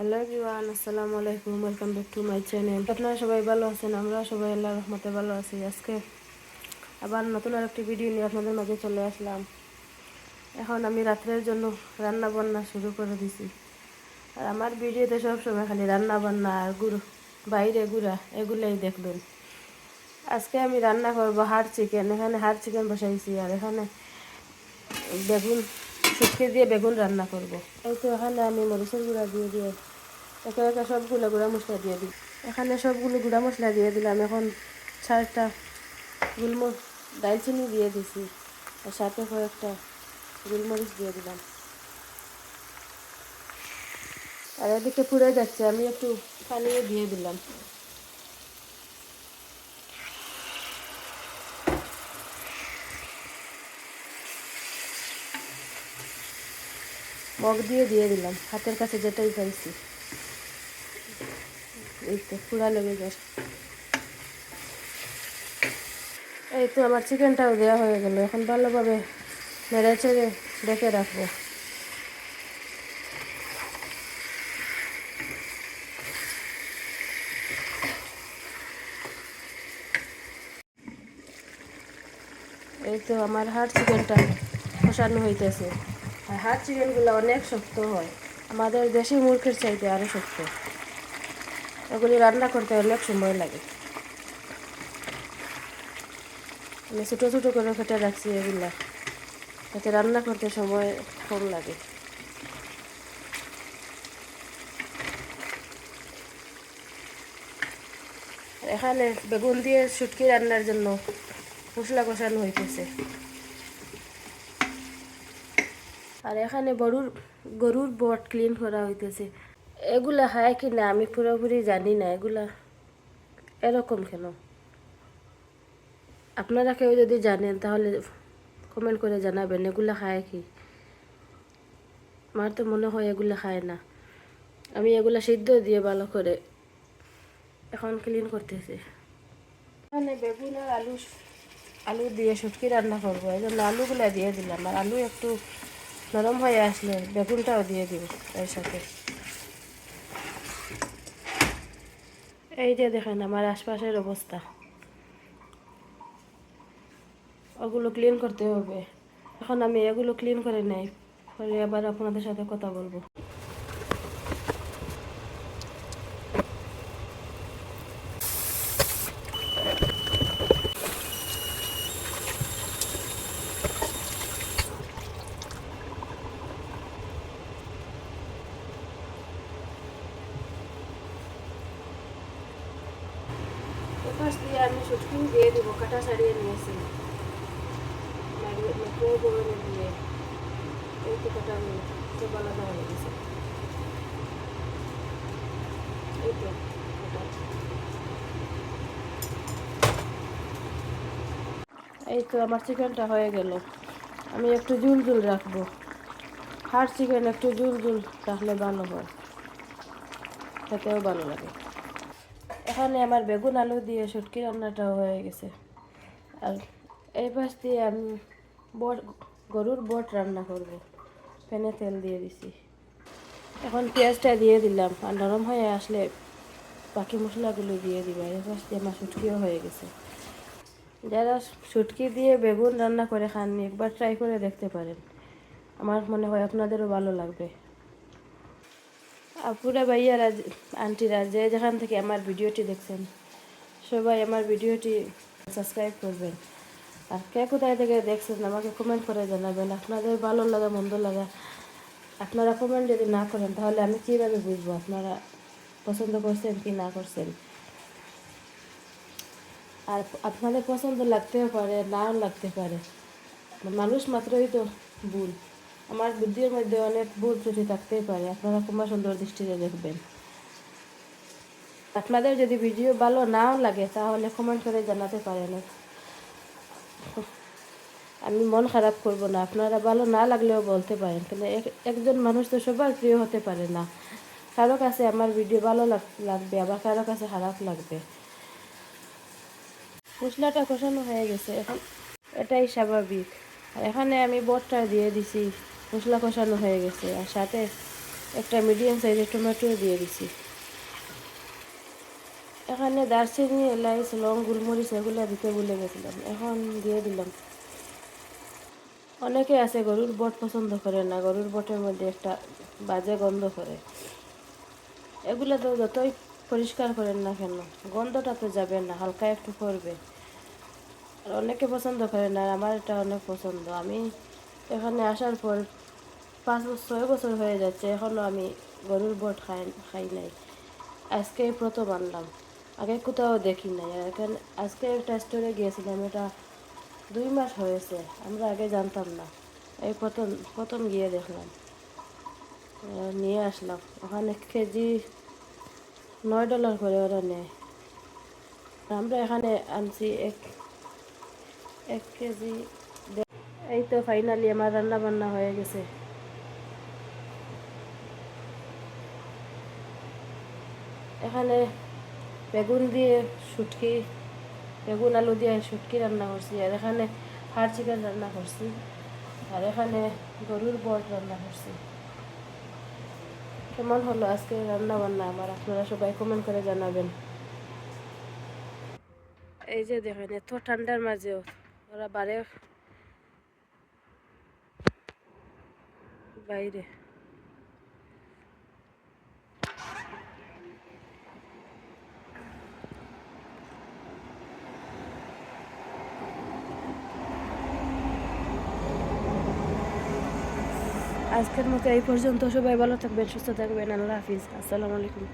Hello everyone, আসসালামু আলাইকুম, welcome back to my channel. আপনারা সবাই ভালো আছেন? আমরা সবাই আল্লাহ রহমতে ভালো আছি। আজকে আবার নতুন আরেকটি ভিডিও নিয়ে আপনাদের মাঝে চলে আসলাম। এখন আমি রাত্রের জন্য রান্না বান্না শুরু করে দিছি। আর আমার ভিডিওতে সব সময় খালি রান্না বান্না আর গুড়, বাইরে গুড়া, এগুলাই দেখবেন। আজকে আমি রান্না করব হাড় চিকেন। এখানে হাড় চিকেন বসাইছি আর এখানে বেগুন, শুটকি দিয়ে বেগুন রান্না করব। এই তো এখানে আমি মরিচের গুঁড়া দিয়ে দিয়ে একে একে সবগুলো গুঁড়া মশলা দিয়ে দিই। এখানে সবগুলো গুঁড়া মশলা দিয়ে দিলাম। এখন চারটা গুলমর দালচিনি দিয়ে দিছি। আর সাথে কয়েকটা গুলমরিচ দিয়ে দিলাম। আর এদিকে পুড়ে যাচ্ছে। আমি একটু পানিও দিয়ে দিলাম। মগ দিয়ে দিয়ে দিলাম। হাতের কাছে যেটাই পাইছি। এই তো পুরা লেগে যায় এই তো আমার চিকেনটাও দেওয়া হয়ে গেল। এখন ভালোভাবে ডেকে রাখব। এই তো আমার হাড় চিকেনটা হইতেছে। আর হাড় চিকেনগুলো অনেক শক্ত হয়। আমাদের দেশি মুরগির চাইতে আরও শক্ত। এগুলি রান্না করতে অনেক সময় লাগে। আমি ছোটো ছোটো করে কেটে রাখছি এগুলা। যাতে রান্না করতে সময় কম লাগে। এখানে বেগুন দিয়ে শুটকি রান্নার জন্য মশলা কষানো হইতেছে। আর এখানে গরুর গরুর বট ক্লিন করা হইতেছে। এগুলা হয় কি না, আমি পুরোপুরি জানি না, এগুলা এরকম কেন? আপনারা কেউ যদি জানেন তাহলে কমেন্ট করে জানাবেন, এগুলা খায় কি? আমার তো মনে হয় এগুলা খায় না। আমি এগুলা সিদ্ধ দিয়ে ভালো করে এখন ক্লিন করতেছি। এখানে বেগুন আর আলু আলু দিয়ে শুটকি রান্না করব, এই জন্য আলুগুলা দিয়ে দিলাম। আর আলু একটু নরম হয়ে আসলে বেগুনটাও দিয়ে দিব এর সাথে। এই যে দেখেন আমার আশপাশের অবস্থা। ওগুলো ক্লিন করতে হবে। এখন আমি এগুলো ক্লিন করে নেই। পরে আবার আপনাদের সাথে কথা বলব। পাশ দিয়ে আমি শুটকি দিয়ে দিব, কাটা ছাড়িয়ে নিয়েছি মাইক্রোওয়েভে দিয়ে। এই তো কাটা চোখ আলাদা হয়ে গেছে। এই তো। এই তো আমার চিকেনটা হয়ে গেল। আমি একটু জুল জুল রাখব। হাড় চিকেন একটু জুল জুল রাখলে ভালো হয়। খেতেও ভালো লাগে। এখানে আমার বেগুন আলু দিয়ে শুটকি রান্নাটাও হয়ে গেছে। আর এই পাশ দিয়ে আমি বট, গরুর বট রান্না করব। প্যানে তেল দিয়ে দিছি। এখন পেঁয়াজটা দিয়ে দিলাম। আর নরম হয়ে আসলে বাকি মশলাগুলো দিয়ে দিব। এই পাশ দিয়ে আমার শুটকিও হয়ে গেছে। যারা শুটকি দিয়ে বেগুন রান্না করে খাননি, একবার ট্রাই করে দেখতে পারেন। আমার মনে হয় আপনাদেরও ভালো লাগবে। আপুরা ভাইয়ারা আন্টিরা যে যেখান থেকে আমার ভিডিওটি দেখছেন, সবাই আমার ভিডিওটি সাবস্ক্রাইব করবেন। আর কে কোথায় থেকে দেখছেন, আমাকে কমেন্ট করে জানাবেন। আপনাদের ভালো লাগা, মন্দ লাগা, আপনারা কমেন্ট যদি না করেন, তাহলে আমি কীভাবে বুঝব আপনারা পছন্দ করছেন কি না করছেন? আর আপনাদের পছন্দ লাগতেও পারে, নাও লাগতে পারে। মানুষ মাত্রই তো ভুল। আমার বুদ্ধির মধ্যে অনেক ভুল ত্রুটি থাকতেই পারে। আপনারা খুব সুন্দর দৃষ্টিতে দেখবেন। আপনাদের যদি ভিডিও ভালো নাও লাগে, তাহলে কমেন্ট করে জানাতে পারেন। আমি মন খারাপ করব না। আপনারা ভালো না লাগলেও বলতে পারেন। কিন্তু একজন মানুষ তো সবার প্রিয় হতে পারে না। কারও কাছে আমার ভিডিও ভালো লাগবে, আবার কারও কাছে খারাপ লাগবে। মশলাটা কষানো হয়ে গেছে। এখন এটাই স্বাভাবিক। এখানে আমি বটটা দিয়ে দিছি। মশলা কষানো হয়ে গেছে আর সাথে একটা মিডিয়াম সাইজের টমেটো দিয়ে দিছি। এখানে দারচিনি, এলাইচ, লং, গোলমরিচ এগুলো দিতে ভুলে গেছিলাম। এখন দিয়ে দিলাম। অনেকে আছে গরুর বট পছন্দ করে না, গরুর বটের মধ্যে একটা বাজে গন্ধ করে। এগুলো তো যতই পরিষ্কার করেন না কেন, গন্ধটা তো যাবে না, হালকা একটু করবে আর অনেকে পছন্দ করে না আমার এটা অনেক পছন্দ। আমি এখানে আসার পর পাঁচ বছর ছয় বছর হয়ে যাচ্ছে এখনও আমি গরুর বট খাই খাই নাই। আজকে প্রথম আনলাম। আগে কোথাও দেখি নাই। এখানে আজকে একটা স্টোরে গিয়েছিলাম, এটা দুই মাস হয়েছে, আমরা আগে জানতাম না। এই প্রথম প্রথম গিয়ে দেখলাম। নিয়ে আসলাম। ওখানে কেজি নয় ডলার করে ওরা নেয়। আমরা এখানে আনছি এক এক কেজি এই তো ফাইনালি আমার রান্না বান্না হয়ে গেছে। এখানে বেগুন দিয়ে শুটকি, বেগুন আলু দিয়ে শুটকি রান্না করছি, আর এখানে হাড় চিকেন রান্না করছি, আর এখানে গরুর বট রান্না করছি। কেমন হলো আজকে রান্না বান্না আমার আপনারা সবাই কমেন্ট করে জানাবেন। এই যে দেখেন, এত ঠান্ডার মাঝেও ওরা বারে বাইরে। আজকের মতো এই পর্যন্ত সবাই ভালো থাকবেন সুস্থ থাকবেন আল্লাহ হাফিজ আসসালামু আলাইকুম।